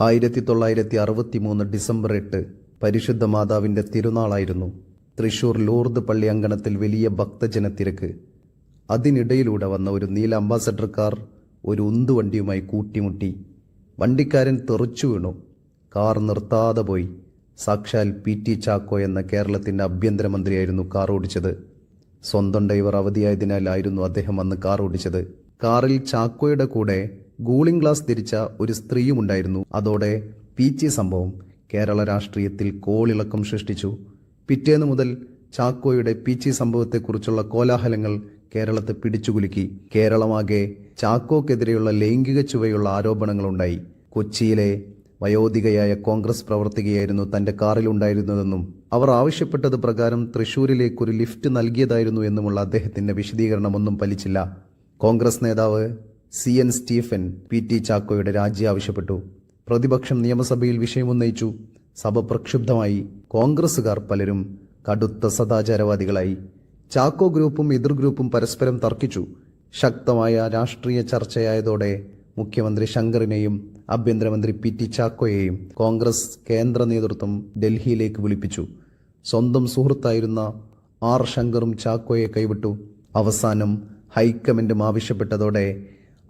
ആയിരത്തി തൊള്ളായിരത്തി അറുപത്തി മൂന്ന് ഡിസംബർ എട്ട് പരിശുദ്ധ മാതാവിന്റെ തിരുനാളായിരുന്നു. തൃശൂർ ലൂർദ് പള്ളി അങ്കണത്തിൽ വലിയ ഭക്തജനത്തിരക്ക്. അതിനിടയിലൂടെ വന്ന ഒരു നീല അംബാസഡർ കാർ ഒരു ഉന്തുവണ്ടിയുമായി കൂട്ടിമുട്ടി. വണ്ടിക്കാരൻ തെറിച്ചു വീണു. കാർ നിർത്താതെ പോയി. സാക്ഷാൽ പി ടി ചാക്കോ എന്ന കേരളത്തിന്റെ ആഭ്യന്തരമന്ത്രിയായിരുന്നു കാർ ഓടിച്ചത്. സ്വന്തം ഡ്രൈവർ അവധിയായതിനാലായിരുന്നു അദ്ദേഹം അന്ന് കാർ ഓടിച്ചത്. കാറിൽ ചാക്കോയുടെ കൂടെ കൂളിംഗ് ഗ്ലാസ് ധരിച്ച ഒരു സ്ത്രീയും ഉണ്ടായിരുന്നു. അതോടെ പീച്ചി സംഭവം കേരള രാഷ്ട്രീയത്തിൽ കോളിളക്കം സൃഷ്ടിച്ചു. പിറ്റേന്ന് മുതൽ ചാക്കോയുടെ പീച്ചി സംഭവത്തെക്കുറിച്ചുള്ള കോലാഹലങ്ങൾ കേരളത്തെ പിടിച്ചുകുലുക്കി. കേരളമാകെ ചാക്കോക്കെതിരെയുള്ള ലൈംഗിക ചുവയുള്ള ആരോപണങ്ങളുണ്ടായി. കൊച്ചിയിലെ വയോധികയായ കോൺഗ്രസ് പ്രവർത്തകയായിരുന്നു തന്റെ കാറിലുണ്ടായിരുന്നതെന്നും അവർ ആവശ്യപ്പെട്ടത് പ്രകാരം തൃശൂരിലേക്കൊരു ലിഫ്റ്റ് നൽകിയതായിരുന്നു എന്നുമുള്ള അദ്ദേഹത്തിന്റെ വിശദീകരണമൊന്നും ഫലിച്ചില്ല. കോൺഗ്രസ് നേതാവ് C N Stephen P T ചാക്കോയുടെ രാജി ആവശ്യപ്പെട്ടു. പ്രതിപക്ഷം നിയമസഭയിൽ വിഷയമുന്നയിച്ചു സഭ പ്രക്ഷുബ്ധമായി. കോൺഗ്രസുകാർ പലരും കടുത്ത സദാചാരവാദികളായി. ചാക്കോ ഗ്രൂപ്പും എതിർ ഗ്രൂപ്പും പരസ്പരം തർക്കിച്ചു. ശക്തമായ രാഷ്ട്രീയ ചർച്ചയായതോടെ മുഖ്യമന്ത്രി ശങ്കറിനെയും ആഭ്യന്തരമന്ത്രി പി ടി ചാക്കോയെയും കോൺഗ്രസ് കേന്ദ്ര നേതൃത്വം ഡൽഹിയിലേക്ക് വിളിപ്പിച്ചു. സ്വന്തം സുഹൃത്തായിരുന്ന ആർ ശങ്കറും ചാക്കോയെ കൈവിട്ടു. അവസാനം ഹൈക്കമാൻഡും ആവശ്യപ്പെട്ടതോടെ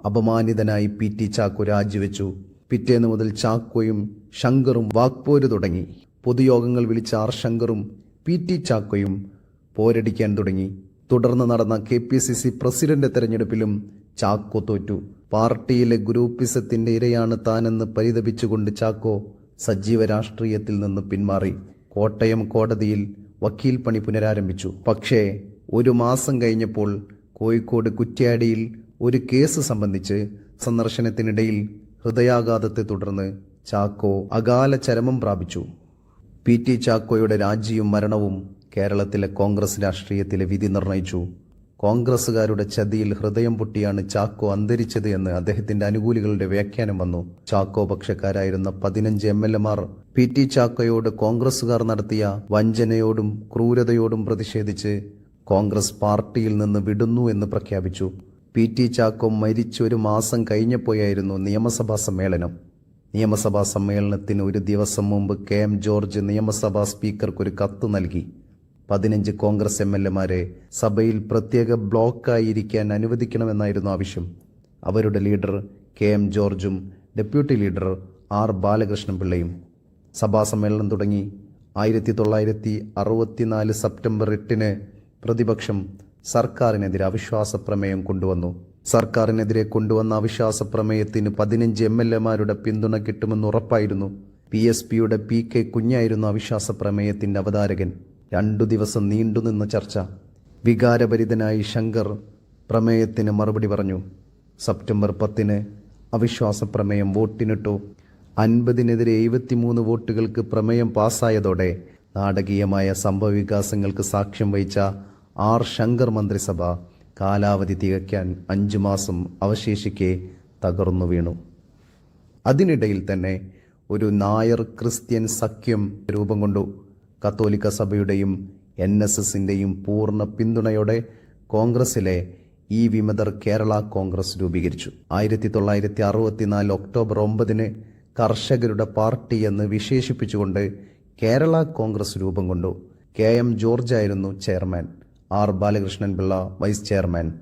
അപമാനിതനായി പി ടി ചാക്കോ രാജിവെച്ചു. പിറ്റേന്ന് മുതൽ ചാക്കോയും ശങ്കറും വാക്പോര് തുടങ്ങി. പൊതുയോഗങ്ങൾ വിളിച്ച ആർ ശങ്കറും പി ടി ചാക്കോയും പോരടിക്കാൻ തുടങ്ങി. തുടർന്ന് നടന്ന K P C C president തെരഞ്ഞെടുപ്പിലും ചാക്കോ തോറ്റു. പാർട്ടിയിലെ ഗ്രൂപ്പിസത്തിന്റെ ഇരയാണ് താനെന്ന് പരിതപിച്ചുകൊണ്ട് ചാക്കോ സജീവ രാഷ്ട്രീയത്തിൽ നിന്ന് പിന്മാറി. കോട്ടയം കോടതിയിൽ വക്കീൽ പണി പുനരാരംഭിച്ചു. പക്ഷേ ഒരു മാസം കഴിഞ്ഞപ്പോൾ കോഴിക്കോട് കുറ്റ്യാടിയിൽ ഒരു കേസ് സംബന്ധിച്ച് സന്ദർശനത്തിനിടയിൽ ഹൃദയാഘാതത്തെ തുടർന്ന് ചാക്കോ അകാല ചരമം പ്രാപിച്ചു. പി ടി ചാക്കോയുടെ രാജിയും മരണവും കേരളത്തിലെ കോൺഗ്രസ് രാഷ്ട്രീയത്തിലെ വിധി നിർണയിച്ചു. കോൺഗ്രസ്സുകാരുടെ ചതിയിൽ ഹൃദയം പൊട്ടിയാണ് ചാക്കോ അന്തരിച്ചത് എന്ന് അദ്ദേഹത്തിന്റെ അനുകൂലികളുടെ വ്യാഖ്യാനം വന്നു. ചാക്കോ പക്ഷക്കാരായിരുന്ന പതിനഞ്ച് എം എൽ എമാർ പി ടി ചാക്കോയോട് കോൺഗ്രസുകാർ നടത്തിയ വഞ്ചനയോടും ക്രൂരതയോടും പ്രതിഷേധിച്ച് കോൺഗ്രസ് പാർട്ടിയിൽ നിന്ന് വിടുന്നു എന്ന് പ്രഖ്യാപിച്ചു. പി ടി ചാക്കോ മരിച്ച് ഒരു മാസം കഴിഞ്ഞപ്പോയായിരുന്നു നിയമസഭാ സമ്മേളനം. നിയമസഭാ സമ്മേളനത്തിന് ഒരു ദിവസം മുമ്പ് കെ എം ജോർജ് നിയമസഭാ സ്പീക്കർക്ക് ഒരു കത്ത് നൽകി. പതിനഞ്ച് കോൺഗ്രസ് എം എൽ എമാരെ സഭയിൽ പ്രത്യേക ബ്ലോക്കായിരിക്കാൻ അനുവദിക്കണമെന്നായിരുന്നു ആവശ്യം. അവരുടെ ലീഡർ കെ എം ജോർജും ഡെപ്യൂട്ടി ലീഡർ ആർ ബാലകൃഷ്ണൻ പിള്ളയും. സഭാ സമ്മേളനം തുടങ്ങി. ആയിരത്തി തൊള്ളായിരത്തി അറുപത്തിനാല് സെപ്റ്റംബർ എട്ടിന് പ്രതിപക്ഷം സർക്കാരിനെതിരെ അവിശ്വാസ പ്രമേയം കൊണ്ടുവന്നു. സർക്കാരിനെതിരെ കൊണ്ടുവന്ന അവിശ്വാസ പ്രമേയത്തിന് പതിനഞ്ച് എം എൽ എമാരുടെ പിന്തുണ കിട്ടുമെന്ന് ഉറപ്പായിരുന്നു. പി എസ് പിയുടെ പി കെ കുഞ്ഞായിരുന്നു അവിശ്വാസ പ്രമേയത്തിന്റെ അവതാരകൻ. രണ്ടു ദിവസം നീണ്ടുനിന്ന ചർച്ച. വികാരഭരിതനായി ശങ്കർ പ്രമേയത്തിന് മറുപടി പറഞ്ഞു. സെപ്റ്റംബർ പത്തിന് അവിശ്വാസ പ്രമേയം വോട്ടിനിട്ടു. അൻപതിനെതിരെ എഴുപത്തിമൂന്ന് വോട്ടുകൾക്ക് പ്രമേയം പാസ്സായതോടെ നാടകീയമായ സംഭവവികാസങ്ങൾക്ക് സാക്ഷ്യം വഹിച്ച ആർ ശങ്കർ മന്ത്രിസഭ കാലാവധി തികയ്ക്കാൻ അഞ്ചു മാസം അവശേഷിക്കെ തകർന്നു വീണു. അതിനിടയിൽ തന്നെ ഒരു നായർ ക്രിസ്ത്യൻ സഖ്യം രൂപം കൊണ്ടു. കത്തോലിക്ക സഭയുടെയും എൻ എസ് എസിന്റെയും പൂർണ പിന്തുണയോടെ കോൺഗ്രസിലെ ഈ വിമതർ കേരള കോൺഗ്രസ് രൂപീകരിച്ചു. ആയിരത്തി തൊള്ളായിരത്തി അറുപത്തിനാല് ഒക്ടോബർ ഒമ്പതിന് കർഷകരുടെ പാർട്ടി എന്ന് വിശേഷിപ്പിച്ചുകൊണ്ട് കേരള കോൺഗ്രസ് രൂപം കൊണ്ടു. കെ എം ജോർജ് ആയിരുന്നു chairman. R Balakrishnan Pillai vice chairman.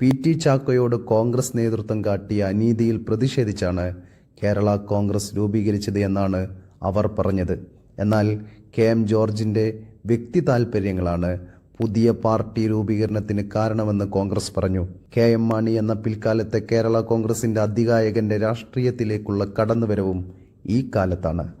P T ചാക്കോയോട് Congress നേതൃത്വം കാട്ടിയ അനീതിയിൽ പ്രതിഷേധിച്ചാണ് കേരള കോൺഗ്രസ് രൂപീകരിച്ചത് എന്നാണ് അവർ പറഞ്ഞത്. എന്നാൽ കെ എം ജോർജിന്റെ വ്യക്തി താൽപ്പര്യങ്ങളാണ് പുതിയ പാർട്ടി രൂപീകരണത്തിന് കാരണമെന്ന് കോൺഗ്രസ് പറഞ്ഞു. കെ എം മാണി എന്ന പിൽക്കാലത്തെ കേരള കോൺഗ്രസിന്റെ അധികായകന്റെ രാഷ്ട്രീയത്തിലേക്കുള്ള കടന്നുവരവും ഈ കാലത്താണ്.